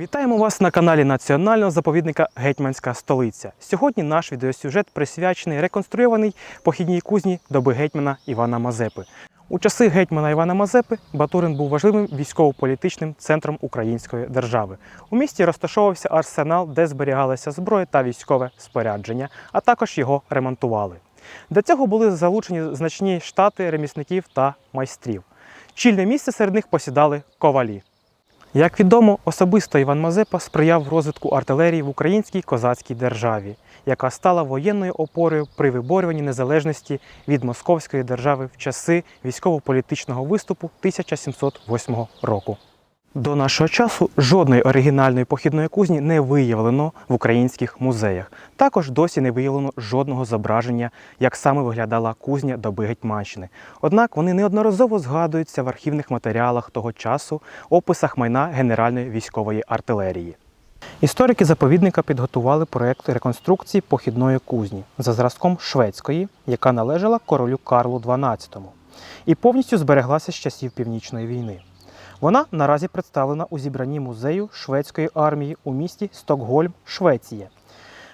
Вітаємо вас на каналі Національного заповідника Гетьманська столиця. Сьогодні наш відеосюжет присвячений реконструйованій похідній кузні доби гетьмана Івана Мазепи. У часи гетьмана Івана Мазепи Батурин був важливим військово-політичним центром української держави. У місті розташовувався арсенал, де зберігалася зброя та військове спорядження, а також його ремонтували. Для цього були залучені значні штати ремісників та майстрів. Чільне місце серед них посідали ковалі. Як відомо, особисто Іван Мазепа сприяв розвитку артилерії в українській козацькій державі, яка стала воєнною опорою при виборюванні незалежності від Московської держави в часи військово-політичного виступу 1708 року. До нашого часу жодної оригінальної похідної кузні не виявлено в українських музеях. Також досі не виявлено жодного зображення, як саме виглядала кузня доби Гетьманщини. Однак вони неодноразово згадуються в архівних матеріалах того часу, описах майна Генеральної військової артилерії. Історики заповідника підготували проект реконструкції похідної кузні за зразком шведської, яка належала королю Карлу XII, і повністю збереглася з часів Північної війни. Вона наразі представлена у зібранні музею шведської армії у місті Стокгольм, Швеція.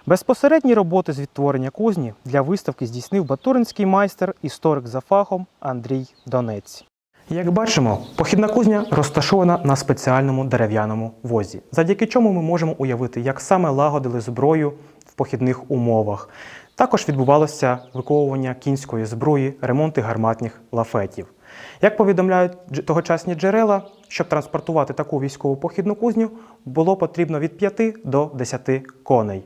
Безпосередні роботи з відтворення кузні для виставки здійснив батуринський майстер, історик за фахом Андрій Донець. Як бачимо, похідна кузня розташована на спеціальному дерев'яному возі, завдяки чому ми можемо уявити, як саме лагодили зброю в похідних умовах. Також відбувалося виковування кінської зброї, ремонти гарматних лафетів. Як повідомляють тогочасні джерела, щоб транспортувати таку військову похідну кузню, було потрібно від 5 до 10 коней.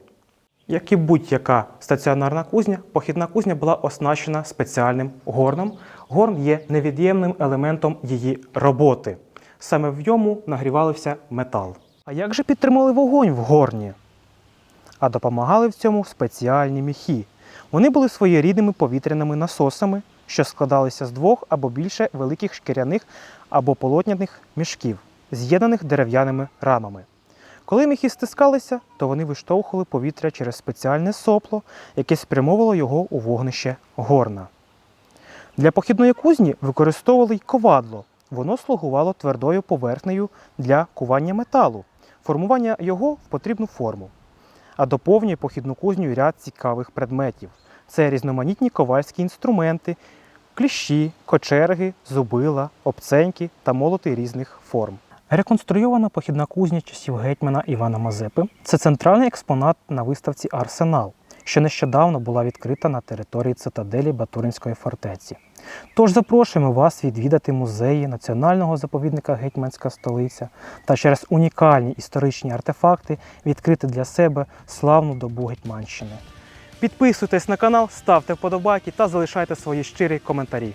Як і будь-яка стаціонарна кузня, похідна кузня була оснащена спеціальним горном. Горн є невід'ємним елементом її роботи. Саме в ньому нагрівався метал. А як же підтримали вогонь в горні? А допомагали в цьому спеціальні міхи. Вони були своєрідними повітряними насосами, що складалися з двох або більше великих шкіряних або полотняних мішків, з'єднаних дерев'яними рамами. Коли міхи стискалися, то вони виштовхували повітря через спеціальне сопло, яке спрямовувало його у вогнище горна. Для похідної кузні використовували й ковадло. Воно слугувало твердою поверхнею для кування металу, формування його в потрібну форму. А доповнює похідну кузню ряд цікавих предметів. Це різноманітні ковальські інструменти, кліщі, кочерги, зубила, обценьки та молоти різних форм. Реконструйована похідна кузня часів гетьмана Івана Мазепи це центральний експонат на виставці Арсенал, що нещодавно була відкрита на території цитаделі Батуринської фортеці. Тож запрошуємо вас відвідати музеї Національного заповідника Гетьманська столиця та через унікальні історичні артефакти відкрити для себе славну добу Гетьманщини. Підписуйтесь на канал, ставте вподобайки та залишайте свої щирі коментарі.